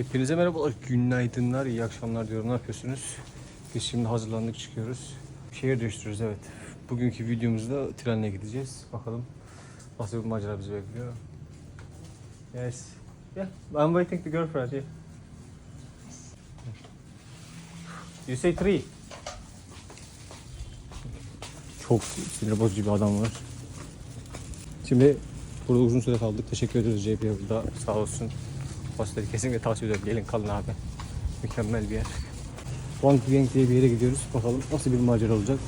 Hepinize merhabalar, günaydınlar, iyi akşamlar diyorum. Ne yapıyorsunuz? Biz şimdi hazırlandık çıkıyoruz. Şehir değiştiriyoruz evet. Bugünkü videomuzda trenle gideceğiz. Bakalım nasıl bir macera bizi bekliyor. Yes. Yeah, I'm waiting the girlfriend. Yeah. You say three. Çok sinir bozucu bir adam var. Şimdi burada uzun süre kaldık. Teşekkür ederiz JP burada sağ olsun. Hosteli kesinlikle tavsiye ediyorum. Gelin kalın abi. Mükemmel bir yer. Wang Bieng diye bir yere gidiyoruz. Bakalım nasıl bir macera olacak.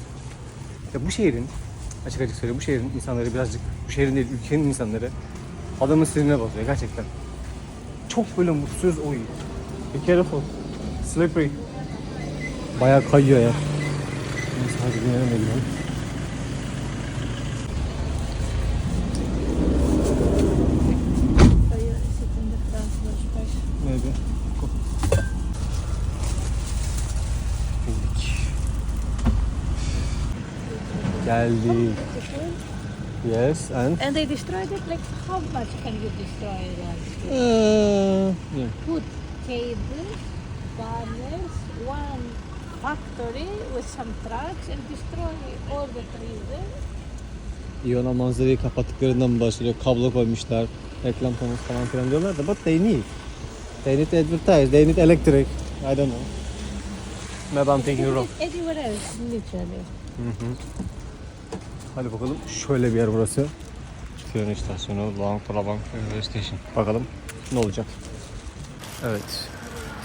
Ya bu şehrin, açık açık söyleyeyim bu şehrin insanları birazcık, bu şehrin değil ülkenin insanları adamın sinirine bozuyor gerçekten. Çok böyle mutsuz o iyi. Be careful. Slippery. Bayağı kayıyor ya. Neyse hadi gidelim. So you sit in the front row space. Maybe. Go. Geldik. Geldik. Yes, and? And they destroyed it. Like how much can you destroy it? Uh, yeah. put cables, banners, one factory with some trucks and destroy all the trees there. İyona manzarayı kapattıklarından bahsediyor. Kablo koymuşlar. Reklam konusu falan filan diyorlar da but they need. They need advertise. They need electric. I don't know. Maybe I'm thinking wrong. Anywhere else, literally. Hadi bakalım. Şöyle bir yer burası. Tren istasyonu, Luang Prabang Railway Station. Bakalım ne olacak. Evet.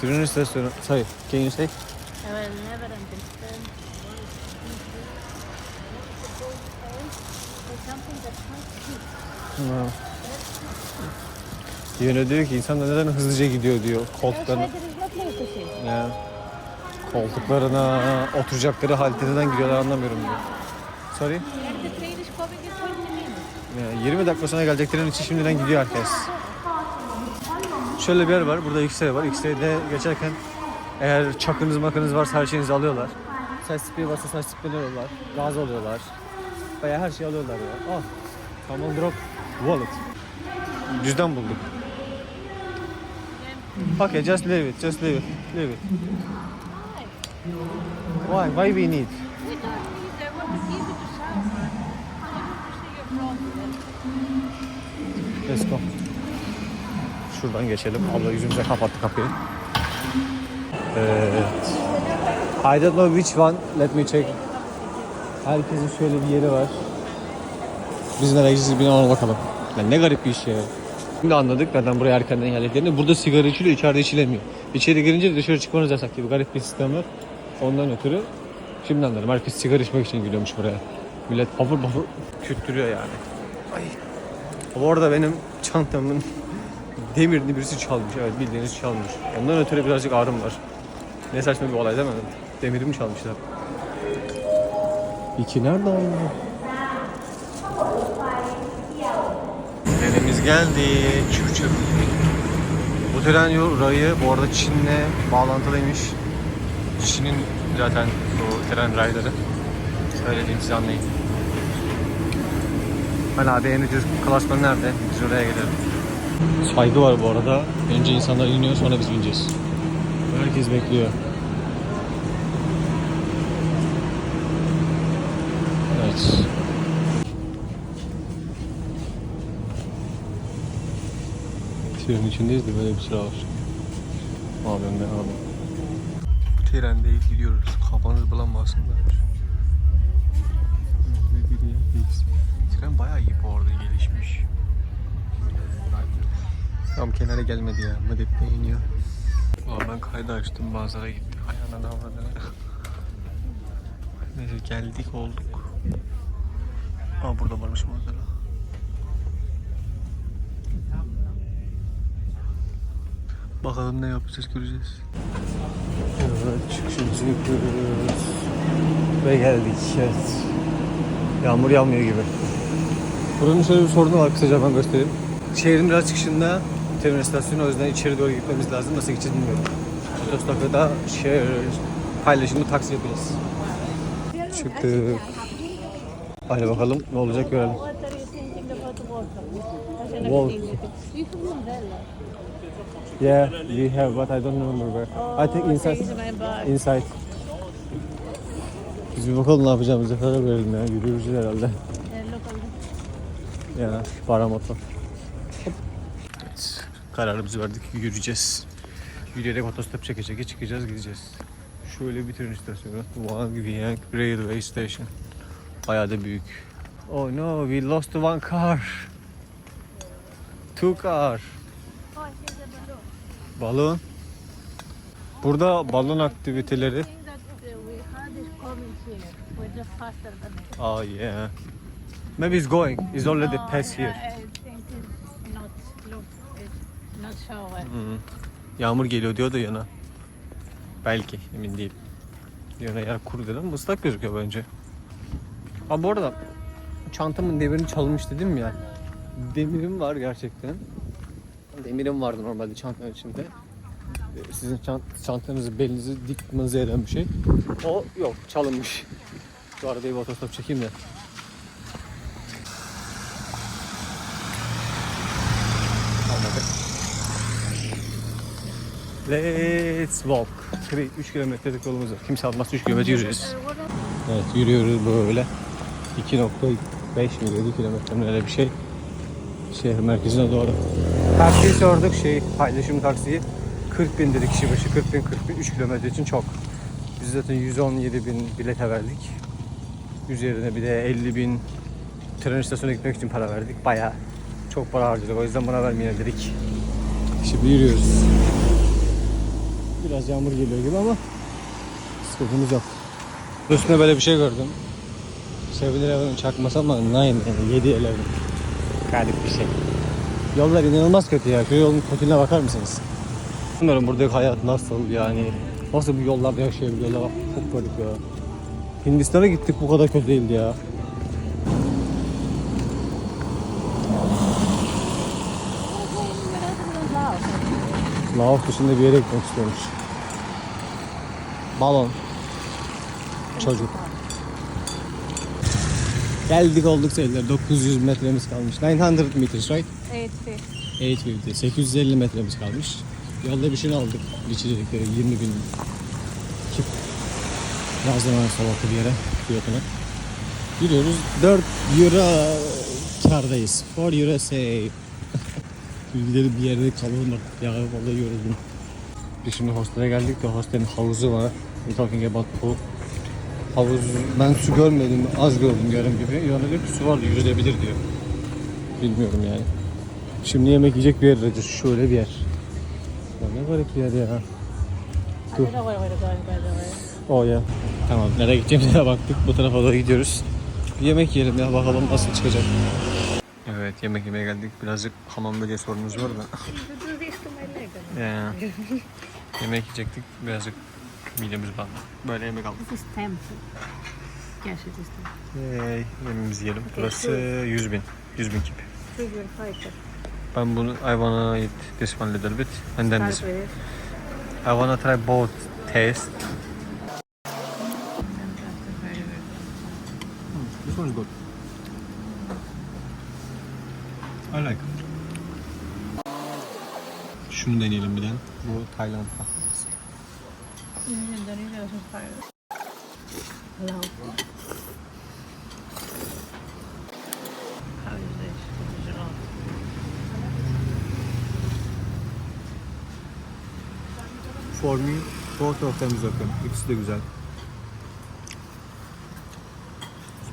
Tren istasyonu. Say, can you say? I will never understand why. Yine diyor ki insanlar neden hızlıca gidiyor diyor koltuklarına. Ya, koltuklarına, oturacakları halte neden gidiyorlar anlamıyorum diyor. Sorry. And the train is coming in 20 minutes. Ya, 20 dakika sonra geleceklerin için şimdiden gidiyor herkes. Şöyle bir yer var. Burada X-ray var. X-ray'de geçerken eğer çakınız makınız varsa her şeyinizi alıyorlar. Saç spreyi varsa saç spreyini alıyorlar. Gaz alıyorlar. Bayağı her şeyi alıyorlar ya. Come on drop. Wallet. Cüzdan bulduk. Okay, just leave it. Just leave it. Leave it. Why? Why we need? We don't need them. want Let's go. Şuradan geçelim. Abla yüzümüze kapattı kapıyı. Evet. I don't know which one. Let me check. Herkesin şöyle bir yeri var. Biz nereye gideceğiz bir ona bakalım. Yani ne garip bir iş ya. Şimdi anladık neden buraya erkenden geldiklerini. Burada sigara içiliyor, içeride içilemiyor. İçeri girince de dışarı çıkmanız yasak gibi garip bir sistem var. Ondan ötürü şimdi anladım. Herkes sigara içmek için geliyormuş buraya. Millet pafur pafur küttürüyor yani. Ay. Bu arada benim çantamın demirini birisi çalmış. Evet bildiğiniz çalmış. Ondan ötürü birazcık ağrım var. Ne saçma bir olay değil mi? Demirimi çalmışlar. İki nerede oldu? Trenimiz geldi. Çuf çuf. Bu tren rayı bu arada Çin'le bağlantılıymış. Çin'in zaten bu tren rayları. Söylediğim size anlayın. Ben abi en ucuz klasman nerede? Biz oraya gidelim. Saygı var bu arada. Önce insanlar iniyor sonra biz bineceğiz. Herkes bekliyor. Evet. Trenin içindeyiz de böyle bir sıra var. Abi ne abi. Trendeyiz gidiyoruz. Kafanız bulanmasınlar. Bayağı iyi bu arada gelişmiş. Tam kenara gelmedi ya. Madep'te iniyor. Aa, ben kaydı açtım manzara gitti. Ayağına davrandı. Neyse geldik olduk. Aa burada varmış manzara. Bakalım ne yapacağız göreceğiz. Evet çıkışımızı yapıyoruz. Ve geldik evet. Yağmur yağmıyor gibi. Buranın şöyle bir sorunu var kısaca ben göstereyim. Şehrin biraz çıkışında tren istasyonu o yüzden içeri doğru gitmemiz lazım. Nasıl gideceğiz bilmiyorum. Otostopta da şey, paylaşımlı taksi yapacağız. Çıktık. Hadi bakalım ne olacak görelim. Umbrella. Yeah, we have, but I don't remember where. I think inside. Inside. Biz bir bakalım ne yapacağımızı karar verelim ya. Yürüyoruz herhalde. Ya paramoto. Evet, kararımızı verdik. Yürüyeceğiz. Yürüyerek otostop çeke çeke çıkacağız gideceğiz. Şöyle bir tren istasyonu. Wang Vieng Railway Station. Bayağı da büyük. Oh no, we lost one car. Two car. Balon. Burada balon aktiviteleri. Oh yeah. Maybe it's going. It's already past here. I think it's not, look, it's not shower. Hmm. Yağmur geliyor diyor da yana. Belki emin değilim. Yana yer kuru dedim ama ıslak gözüküyor bence. Ha bu arada çantamın demirini çalmış dedim ya. Demirim var gerçekten. Demirim vardı normalde çantanın içinde. Ee, Sizin çant çantanızı belinizi dik tutmanıza yarayan bir şey. O yok çalınmış. Şu arada bir otostop çekeyim de. Let's walk. 3 kilometrelik yolumuz var. Kimse almazsa 3 kilometre yürüyeceğiz. Evet yürüyoruz böyle. 2.5 mi 7 kilometre öyle bir şey. Şehir merkezine doğru. Taksiyi sorduk şey paylaşım taksiyi. 40 bin dedi kişi başı 40 bin 40 bin 3 kilometre için çok. Biz zaten 117 bin bilete verdik. Üzerine bir de 50 bin tren istasyonuna gitmek için para verdik. Bayağı çok para harcadık. O yüzden buna vermeyelim dedik. Şimdi yürüyoruz. Biraz yağmur geliyor gibi ama sıkıntımız yok. Üstüne böyle bir şey gördüm. 7-Eleven'ın çakması ama 9 yani 7-Eleven. Garip bir şey. Yollar inanılmaz kötü ya. Şu yolun kötülüğüne bakar mısınız? Bilmiyorum buradaki hayat nasıl yani. Nasıl bu yollarda yaşayabiliyorlar çok garip ya. Hindistan'a gittik bu kadar kötü değildi ya. Laos dışında bir yere gitmek istiyormuş. Balon. Çocuk. Geldik olduk sayılır. 900 metremiz kalmış. 900 meters right? 850. 850. 850 metremiz kalmış. Yolda bir şey aldık. Liçi dedikleri 20 bin kip. Razlanan salaklı bir yere fiyatına. Gidiyoruz. 4 euro kardayız. 4 euro save. Gidelim bir yerde kalalım artık ya vallahi yoruldum. Biz şimdi hostele geldik de hostelin havuzu var. We talking about pool. Havuz, ben su görmedim, az gördüm yarım gibi. Yanında diyor ki su vardı, yüzülebilir diyor. Bilmiyorum yani. Şimdi yemek yiyecek bir yer arayacağız. Şöyle bir yer. Ya ne garip bir yer ya. I don't know where we're going, by the way. O ya. Tamam, nereye gideceğimize baktık. Bu tarafa doğru gidiyoruz. Bir yemek yiyelim ya, bakalım nasıl çıkacak. Evet, yemek yemeye geldik. Birazcık hamam böceği sorunumuz var da. This. Ya. yemek yiyecektik. Birazcık midemiz bağlı. Böyle yemek aldık. This is temple. Yes, it is temple. Yay, yemeğimizi yiyelim. Burası 100 bin. 100 bin kip. Figure fighter. Ben bunu, I wanna eat this one little bit. And then this. I wanna try both taste. Good. This one is good. Like. Şunu deneyelim bir de. Bu Tayland wrong. For me, both of them is okay. İkisi de güzel.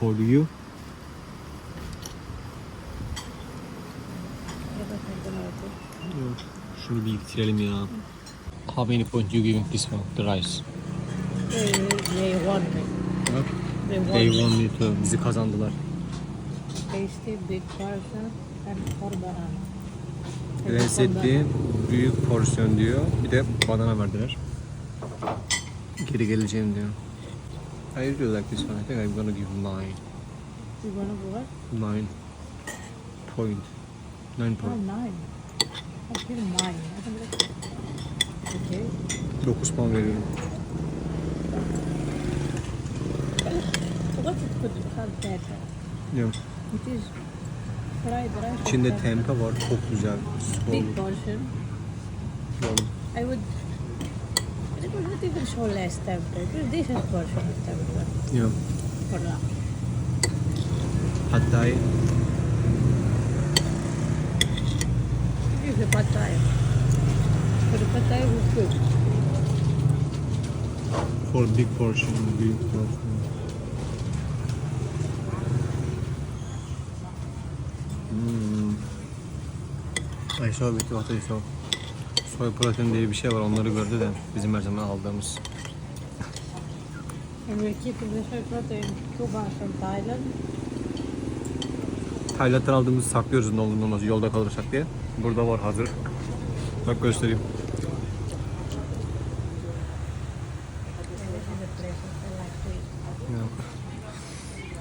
For you? Yeah, but I don't know what to- Şunu bir bitirelim ya. How many points you giving this one, the rice? They, they won me. They won They won me too. Bizi kazandılar. Tasty, big portion, and four banana. Lezzetli, büyük porsiyon diyor. Bir de badana verdiler. Geri geleceğim diyor. I really like this one. I think I'm gonna give nine. You wanna go what? Nine point. Nine Oh, point. feel nine. I think that's okay. 9 puan veriyorum. With İçinde tempe var. Çok güzel. Big portion. I would. It was not even so less temperature. It was decent portion of temperature Yeah. for. Pad Thai was good. For big portion, big portion. Hmm. I saw with what I saw. Soy protein diye bir şey var onları gördü de bizim her zaman aldığımız. The soy protein coupons from Thailand. Tayland'dan aldığımızı saklıyoruz ne olur ne olmaz yolda kalırsak diye. Burada var hazır. Bak göstereyim.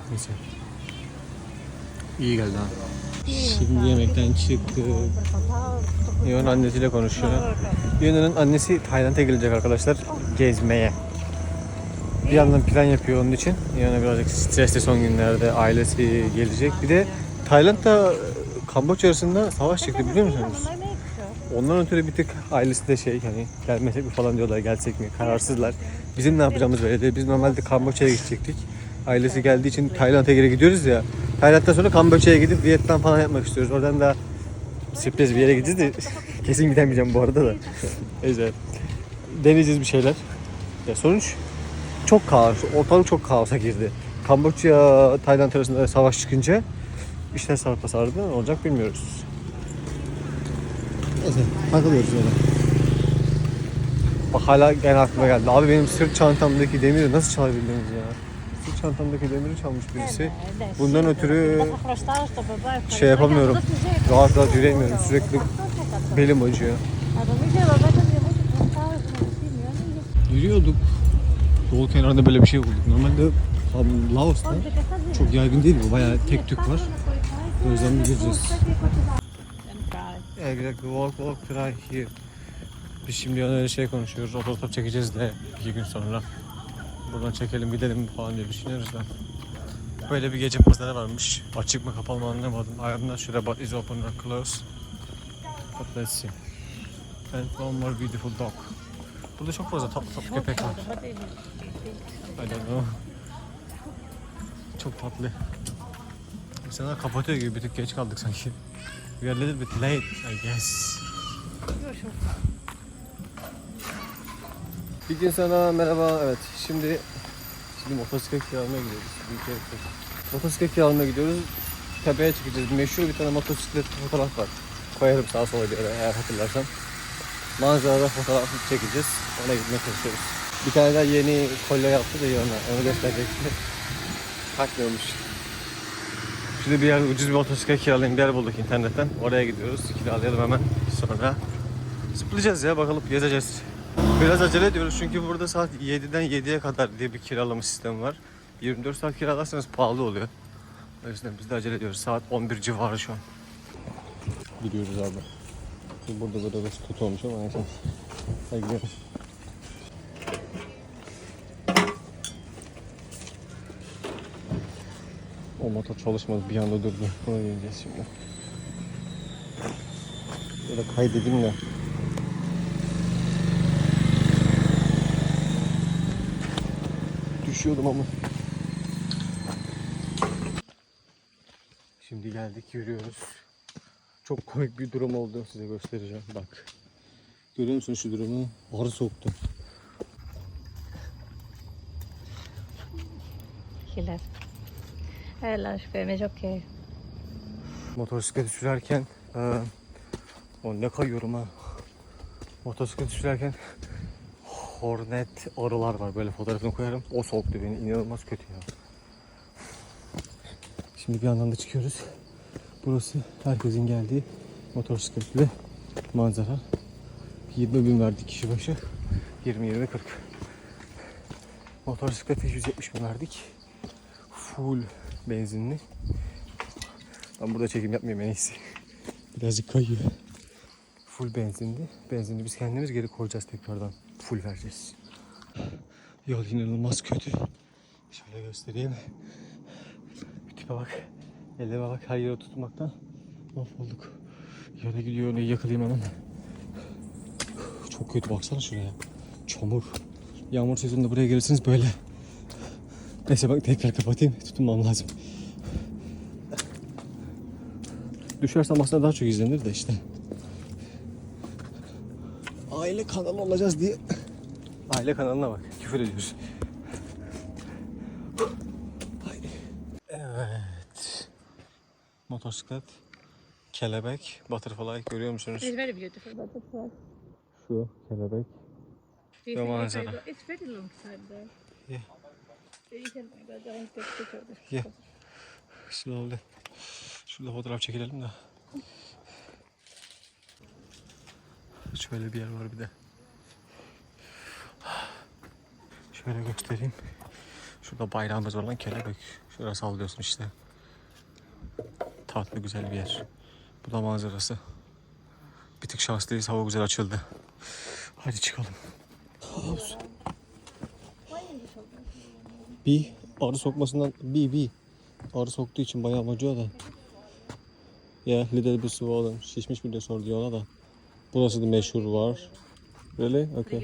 Neyse. İyi geldi ha. Şimdi yemekten çıktık. Yoğun annesiyle konuşuyor. Yoğun'un annesi Tayland'a gelecek arkadaşlar gezmeye. Bir yandan plan yapıyor onun için. Yoğun'a birazcık stresli son günlerde ailesi gelecek. Bir de Tayland'da Kamboçya arasında savaş çıktı biliyor musunuz? Ondan ötürü bir tık ailesi de şey hani gelmesek mi falan diyorlar gelsek mi kararsızlar. Bizim ne yapacağımız belli değil. Biz normalde Kamboçya'ya gidecektik. Ailesi geldiği için Tayland'a geri gidiyoruz ya. Tayland'dan sonra Kamboçya'ya gidip Vietnam falan yapmak istiyoruz. Oradan da sürpriz bir yere gideceğiz de kesin gidemeyeceğim bu arada da. Neyse. Deneyeceğiz bir şeyler. Ya sonuç çok kaos. Ortalık çok kaosa girdi. Kamboçya, Tayland arasında savaş çıkınca işler sarpa sardı. Ne olacak bilmiyoruz. Neyse takılıyoruz öyle. Bak hala gene aklıma geldi. Abi benim sırt çantamdaki demiri nasıl çalabildiniz ya? Sırt çantamdaki demiri çalmış birisi. Bundan ötürü şey yapamıyorum. Rahat rahat yürüyemiyorum. Sürekli belim acıyor. Yürüyorduk. Yol kenarında böyle bir şey bulduk. Normalde Laos'ta çok yaygın değil bu. Bayağı tek tük var. Bir gireceğiz. Exactly. Walk, walk, try here. Biz şimdi öyle şey konuşuyoruz. Otostop çekeceğiz de iki gün sonra. Buradan çekelim gidelim falan diye düşünüyoruz da. Böyle bir gece pazarı varmış. Açık mı kapalı mı anlamadım. Not sure about is open or closed. But let's see. And one more beautiful dog. Burada çok fazla tatlı tatlı köpek var. I don't know. Çok tatlı. İnsanlar kapatıyor gibi bir tık geç kaldık sanki. We are a little bit late, I guess. Bir gün sonra merhaba. Evet, şimdi şimdi motosiklet kiralamaya gidiyoruz. Büyükçekmece. Motosiklet kiralamaya gidiyoruz. Tepeye çıkacağız. Meşhur bir tane motosiklet fotoğraf var. Koyarım sağa sola bir yere eğer hatırlarsam. Manzarada fotoğraf çekeceğiz. Ona gitmeye çalışıyoruz. Bir tane daha yeni kolye yaptı da yana. Onu gösterecekti. Takmıyormuş. Şimdi bir yer ucuz bir motosiklet kiralayın bir yer bulduk internetten. Oraya gidiyoruz. Kiralayalım hemen. Sonra zıplayacağız ya bakalım gezeceğiz. Biraz acele ediyoruz çünkü burada saat 7'den 7'ye kadar diye bir kiralama sistemi var. 24 saat kiralarsanız pahalı oluyor. O yüzden biz de acele ediyoruz. Saat 11 civarı şu an. Gidiyoruz abi. Burada burada da kötü olmuş ama neyse. Hadi gidelim. O motor çalışmadı bir anda durdu. Buna geleceğiz şimdi. Da kaydedeyim de. Düşüyordum ama. Şimdi geldik yürüyoruz. Çok komik bir durum oldu size göstereceğim. Bak. Görüyor musun şu durumu? Arı soktu. He left. İs okay. Motosiklet sürerken eee o ne kayıyorum ha. Motosiklet sürerken hornet arılar var böyle fotoğrafını koyarım. O soktu beni inanılmaz kötü ya. Şimdi bir yandan da çıkıyoruz. Burası herkesin geldiği motosikletli manzara. 20 bin verdik kişi başı. 20-20-40. Motosiklete 170 bin verdik. Full benzinli. Ben burada çekim yapmayayım en iyisi. Birazcık kayıyor. Full benzinli. Benzinli biz kendimiz geri koyacağız tekrardan. Full vereceğiz. Yol inanılmaz kötü. Şöyle göstereyim. Bir tipe bak. Elime bak her yere tutmaktan mahvolduk. Yana gidiyor onu yakalayayım hemen. çok kötü baksana şuraya. Çamur. Yağmur sezonunda buraya gelirsiniz böyle. Neyse bak tekrar kapatayım. Tutunmam lazım. Düşersem aslında daha çok izlenir de işte. Aile kanalı olacağız diye. Aile kanalına bak. Küfür ediyoruz. Evet. Motosiklet, kelebek, butterfly görüyor musunuz? It's very beautiful, but it's what? Şu kelebek. I manzara. It's very long time there. Yeah. This. Yeah. Slowly. Şurada fotoğraf çekilelim de. Şöyle bir yer var bir de. Şöyle göstereyim. Şurada bayrağımız var lan kelebek. Şuraya sallıyorsun işte. Tatlı güzel bir yer. Bu da manzarası. Bir tık şanslıyız. Hava güzel açıldı. Hadi çıkalım. Bir arı sokmasından bir bir arı soktuğu için bayağı acıyor da. Ya little bit swollen. Şişmiş bir de sor diyor ona da. Burası da meşhur var. Really? Okay. Thank you.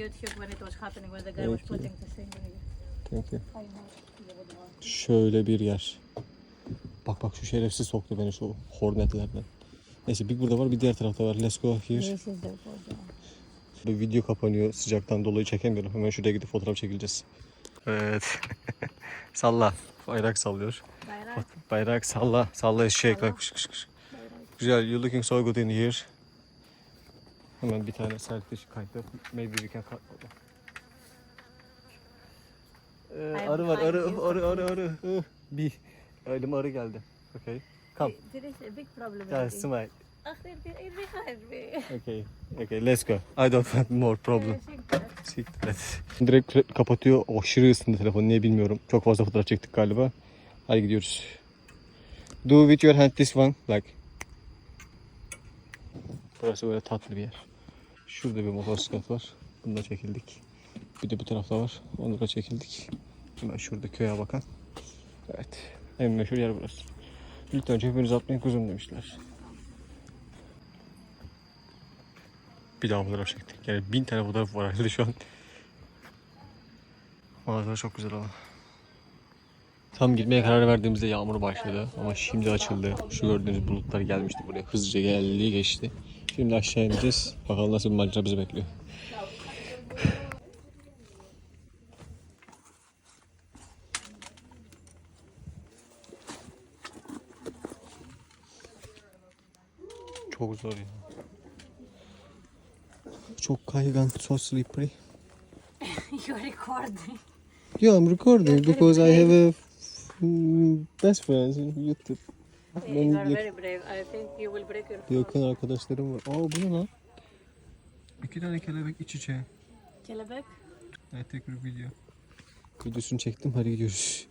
Thank you. Şöyle bir yer. Bak bak şu şerefsiz soktu beni şu hornetlerden. Neyse bir burada var bir diğer tarafta var. Let's go here. Bu video kapanıyor. Sıcaktan dolayı çekemiyorum. Hemen şuraya gidip fotoğraf çekileceğiz. Evet. salla. Bayrak sallıyor. Bayrak. Bayrak salla. Salla Salla. like kış kış kış. Güzel. You're looking so good in here. Hemen bir tane selfie kaydı. Maybe we can cut. Ee, arı var. Arı, arı, arı, arı. Bir. Elime arı geldi. Okay. Come. There is a big problem. Yeah, smile. Okay. Okay, let's go. I don't want more problem. Siktir et. Direkt kapatıyor. Aşırı ısındı telefon. Niye bilmiyorum. Çok fazla fotoğraf çektik galiba. Hadi gidiyoruz. Do with your hand this one. Like. Burası böyle tatlı bir yer. Şurada bir motosiklet var. Bunda çekildik. Bir de bu tarafta var. Onda da çekildik. Hemen şurada köye bakan. Evet. En meşhur yer burası. Lütfen cebinize atmayın kuzum demişler. Bir daha fotoğraf çektik. Yani bin tane fotoğraf var herhalde şu an. Manzara çok güzel ama. Tam gitmeye karar verdiğimizde yağmur başladı ama şimdi açıldı. Şu gördüğünüz bulutlar gelmişti buraya. Hızlıca geldi geçti. Şimdi aşağı ineceğiz. Bakalım nasıl bir macera bizi bekliyor. Çok zor ya. Çok kaygan, so slippery. You're recording. Yeah, I'm recording You're because I have a best friends in YouTube. You are very brave. I think you will break your yakın arkadaşlarım var. Aa bu ne lan? İki tane kelebek iç içe. Kelebek. Evet tekrar video. Videosunu çektim hadi gidiyoruz.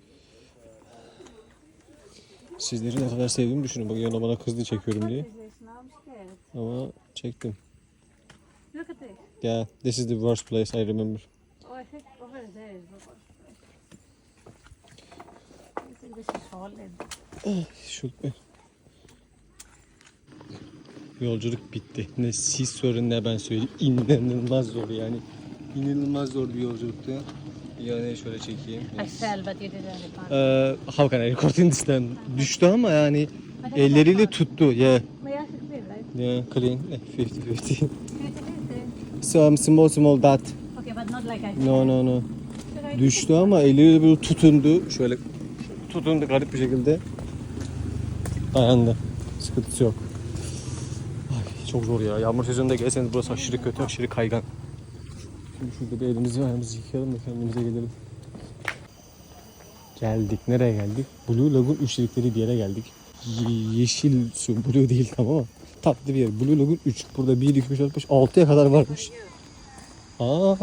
Sizleri ne kadar sevdiğimi düşünün. Bak yana bana kızdı çekiyorum diye. Ama çektim. Yeah, this is the worst place I remember. Oh, I think over there is the worst place. I think this is solid. Şu Yolculuk bitti. Ne siz sorun ne ben söyleyeyim. İnanılmaz zor yani. İnanılmaz zor bir yolculuktu. Yani şöyle çekeyim. I fell, but you didn't record. Ee, how can I record in this time? Düştü ama yani elleriyle tuttu. Yeah, yeah, clean. Eh, 50-50. Some small small dot. Okay, but not like I No no no. Düştü ama elleriyle böyle tutundu. Şöyle tutundu garip bir şekilde. Dayandı. Sıkıntısı yok. Ay, çok zor ya. Yağmur sezonunda gelseniz burası aşırı kötü, aşırı kaygan. Şimdi şurada bir elimizi ayağımızı yıkayalım da kendimize gelelim. Geldik. Nereye geldik? Blue Lagoon üçlükleri bir yere geldik. Ye- yeşil su. Blue değil tamam ama. Tatlı bir yer. Blue Lagoon 3. Burada 1, 2, 3, 4, 5, 6'ya kadar varmış. Aa.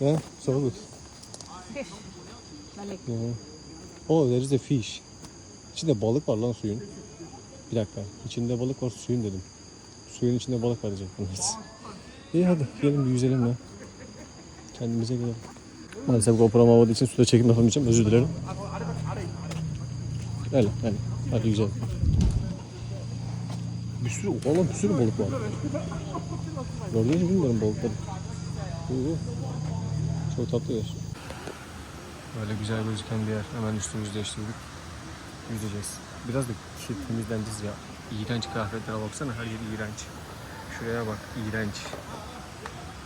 Yeah, so good. Fish. Yeah. Oh, there is a fish. İçinde balık var lan suyun. Bir dakika. İçinde balık var suyun dedim. Suyun içinde balık var diyecektim. İyi hadi gelin bir yüzelim ya. Kendimize gelelim. Maalesef GoPro'm olmadığı için suda çekim yapamayacağım. Özür dilerim. Öyle, öyle. Hadi yüzelim. Bir sürü, oğlum bir sürü balık var. Gördünüz mü bilmiyorum balıkları. Çok tatlı yer. Böyle güzel gözüken bir yer. Hemen üstümüzü değiştirdik. Yüzeceğiz. Biraz da şey, temizleneceğiz ya. İğrenç kıyafetlere baksana her yer iğrenç. Şuraya bak iğrenç.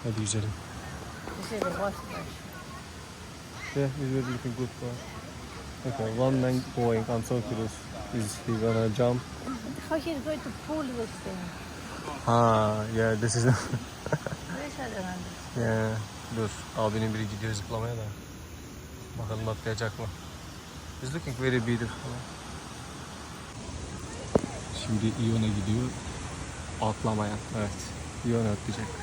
Hadi yüzelim. Yeah, it's really looking good for Okay, one man going, I'm so curious. Is he gonna jump? How he's going to pull this thing? Ha, yeah, this is... Yeah. Dur, abinin biri gidiyor zıplamaya da. Bakalım atlayacak mı? It's looking very beautiful. Şimdi Ion'a gidiyor. Atlamaya, evet. Ion atlayacak.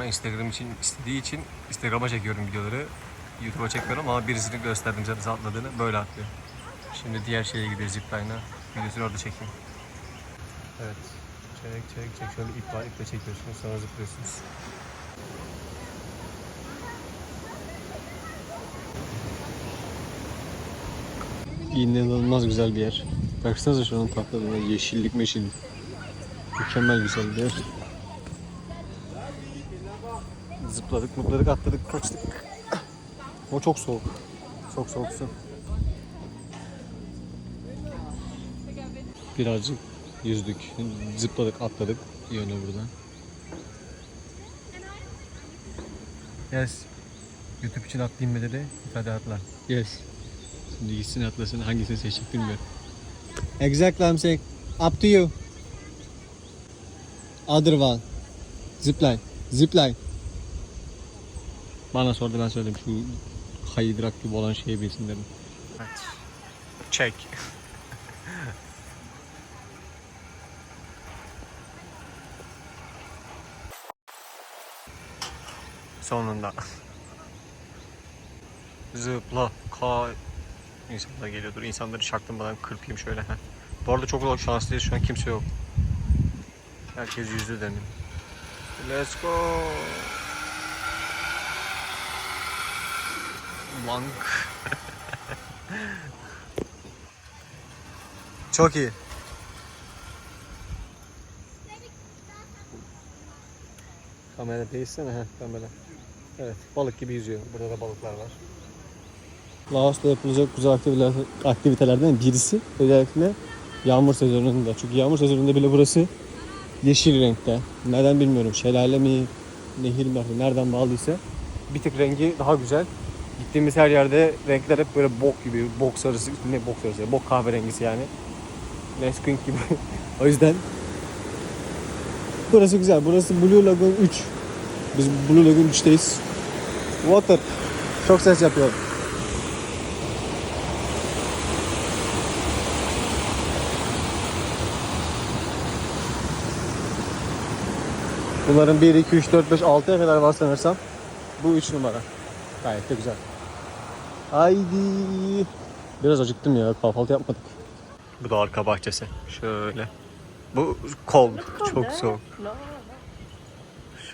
Ben Instagram için istediği için Instagram'a çekiyorum videoları. YouTube'a çekmiyorum ama birisini gösterdim zaten atladığını böyle atlıyor. Şimdi diğer şeye gidiyoruz zipline'a. Videosunu orada çekeyim. Evet. Çek çek çek. Şöyle ip var. iple çekiyorsunuz sonra zıplıyorsunuz. İnanılmaz güzel bir yer. Baksanıza şunun tatlılığına yeşillik meşillik. Mükemmel güzel bir yer. Zıpladık, mutladık, atladık, kaçtık. O çok soğuk. Çok soğuk su. Birazcık yüzdük, zıpladık, atladık. Yönü buradan. Yes. YouTube için atlayayım mı dedi. Hadi atla. Yes. Şimdi gitsin atlasın. Hangisini seçecek bilmiyorum. Exactly I'm saying. Up to you. Other one. Zipline. Zipline. Bana sordu ben söyledim şu kaydırak gibi olan şeyi bilsin dedim. Evet. Çek. Sonunda. Zıpla, kay. İnsanlar geliyordur. İnsanları çaktırmadan kırpayım şöyle. Heh. Bu arada çok şanslıyız. Şu an kimse yok. Herkes yüzü dedim. Let's go. Bank. Çok iyi. Kamera değilsene ha kamera. Evet balık gibi yüzüyor. Burada da balıklar var. Laos'ta yapılacak güzel aktiviteler, aktivitelerden birisi özellikle yağmur sezonunda. Çünkü yağmur sezonunda bile burası yeşil renkte. Neden bilmiyorum. Şelale mi, nehir mi, nereden bağlıysa. Bir tık rengi daha güzel. Gittiğimiz her yerde renkler hep böyle bok gibi, bok sarısı, ne bok sarısı, bok kahverengisi yani. Nesquik gibi. o yüzden burası güzel. Burası Blue Lagoon 3. Biz Blue Lagoon 3'teyiz. Water. Çok ses yapıyor. Bunların 1, 2, 3, 4, 5, 6'ya kadar var sanırsam. Bu 3 numara. Gayet de güzel. Haydi. Biraz acıktım ya. Kahvaltı yapmadık. Bu da arka bahçesi. Şöyle. Bu cold. Çok soğuk.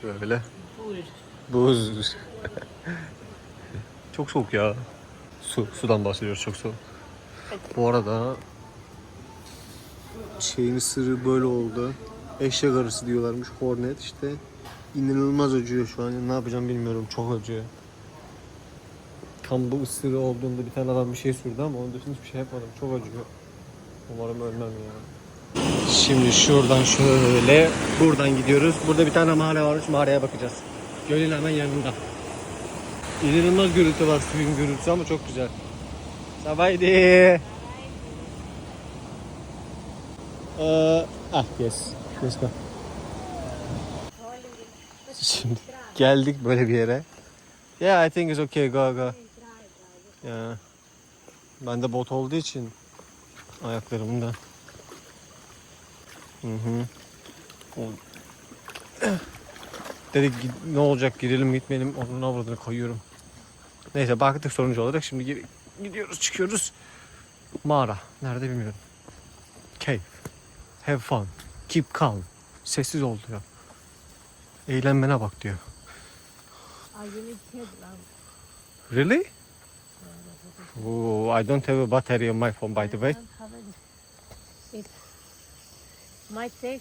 Şöyle. Buz. Buz. çok soğuk ya. Su. Sudan bahsediyoruz. Çok soğuk. Bu arada şeyin sırrı böyle oldu. Eşek arısı diyorlarmış. Hornet işte. İnanılmaz acıyor şu an. Ne yapacağım bilmiyorum. Çok acıyor. Tam bu ısırı olduğunda bir tane adam bir şey sürdü ama onun dışında hiçbir şey yapmadım. Çok acıyor. Umarım ölmem ya. Şimdi şuradan şöyle buradan gidiyoruz. Burada bir tane mağara varmış. Mağaraya bakacağız. Gölün hemen yanında. İnanılmaz gürültü var suyun gürültüsü ama çok güzel. Sabahidi. Ee, ah yes. Let's go. Şimdi geldik böyle bir yere. Yeah, I think it's okay. Go go. Yeah. Ben de bot olduğu için ayaklarımda. Hı hı. Dedik "Gid- ne olacak girelim gitmeyelim onun avradını koyuyorum. Neyse baktık sonucu olarak şimdi gidiyoruz çıkıyoruz. Mağara. Nerede bilmiyorum. Cave. Have fun. Keep calm. Sessiz ol diyor. Eğlenmene bak diyor. Really? Oh, I don't have a battery on my phone by the way. It might take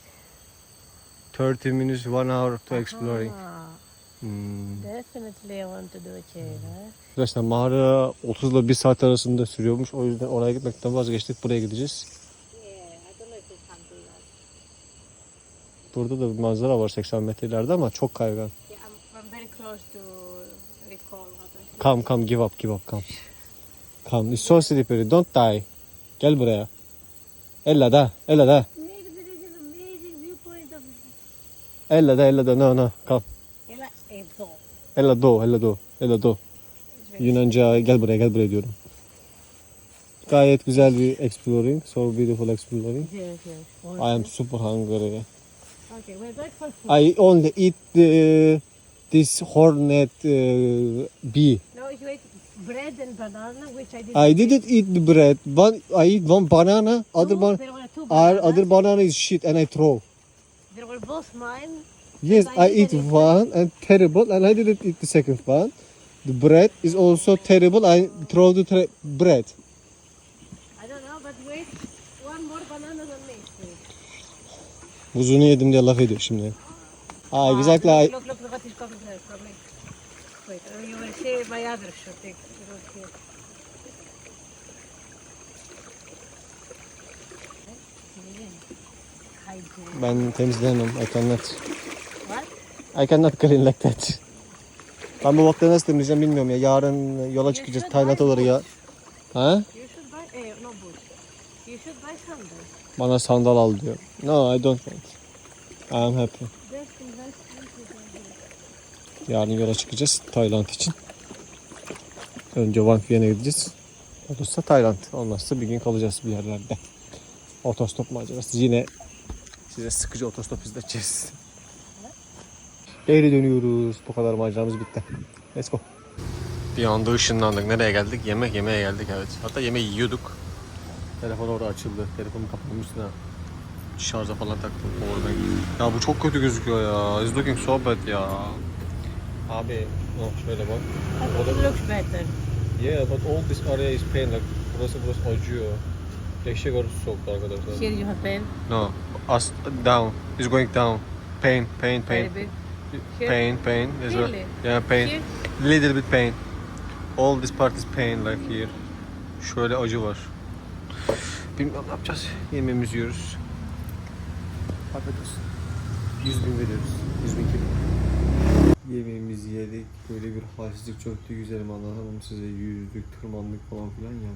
30 minutes, 1 hour to exploring. Hmm. definitely I want to do a chair. Huh? Arkadaşlar mağara 30 ile 1 saat arasında sürüyormuş. O yüzden oraya gitmekten vazgeçtik. Buraya gideceğiz. Yeah, I don't know if we can do that. Burada da bir manzara var 80 metre ileride ama çok kaygan. Yeah, I'm, I'm very close to recall Come come give up give up come. Come it's so slippery don't die. Gel buraya. Ella da ella da. Ella da ella da no no come. Ella do ella do ella do. It's very Yunanca gel buraya gel buraya diyorum. Gayet güzel bir exploring. So beautiful exploring. Yes, yes. I am super hungry. Okay, we're going for food. I only eat the, this hornet uh, bee. No, you ate bread and banana, which I didn't. I didn't eat the bread. One, I eat one banana. Other one, There were two bananas. other banana is shit, and I throw. They were both mine. Yes, I I eat one and terrible, and I didn't eat the second one. The bread is also terrible. I throw the tre- bread. I don't know, but wait, one more banana than me. Buzunu yedim diye laf ediyor şimdi. Ah, exactly. Look, look, look, what is coming there from other shooting. Look here. Hygiene. ben temizleyemem. I cannot. What? I cannot clean like that. Ben bu vakti nasıl temizleyeceğim bilmiyorum ya. Yarın yola çıkacağız Tayland olur ya. Ha? You should buy, eh, no boots. You should buy sandals. Bana sandal al diyor. No, I don't want. I am happy. Best investment you can do. Yarın yola çıkacağız Tayland için. Önce Vanfiyen'e gideceğiz. Olursa Tayland. Olmazsa bir gün kalacağız bir yerlerde. Otostop macerası. Yine size sıkıcı otostop izleteceğiz. Geri dönüyoruz. Bu kadar maceramız bitti. Let's go. Bir anda ışınlandık. Nereye geldik? Yemek yemeye geldik evet. Hatta yemeği yiyorduk. Telefon orada açıldı. Telefonum kapanın üstüne. Şarja falan taktım. Ya bu çok kötü gözüküyor ya. It's looking so bad ya. Abi oh, şöyle bak. Think it looks better. Yeah but all this area is pain. Like, burası burası acıyor. Eşek arısı soktu arkadaşlar. Here you have pen. No. Us down. It's going down. Pain, pain, pain. Very big. Here? Pain, pain. There's a- Really? Yeah, pain. Here? Little bit pain. All this part is pain like here. Şöyle acı var. Bilmiyorum ne yapacağız. Yemeğimizi yiyoruz. Afiyet olsun. 100 bin veriyoruz. 100 bin kilo. Yemeğimizi yedik. Böyle bir halsizlik çöktü güzelim anlatamam size. Yüzdük, tırmandık falan filan ya.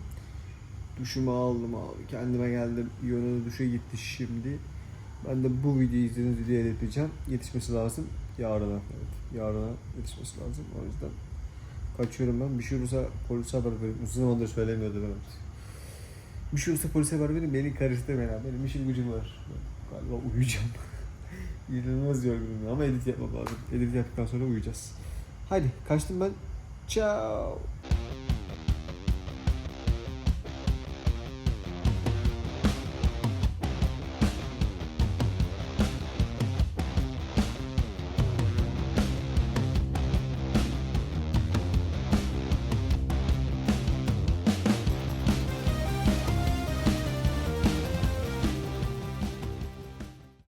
Duşumu aldım abi. Kendime geldim. Yönü duşa gitti şimdi. Ben de bu videoyu izlediğiniz videoyu editeceğim. Yetişmesi lazım. Yarına. Evet. Yarına yetişmesi lazım. O yüzden kaçıyorum ben. Bir şey olursa polise haber verin. Uzun zamandır söylemiyordu evet. Bir şey olursa polise haber verin. Beni karıştırmayın abi. Benim işim gücüm var. Ben galiba uyuyacağım. İnanılmaz yorgunum ama edit yapmam lazım. Edit yaptıktan sonra uyuyacağız. Hadi kaçtım ben. Ciao.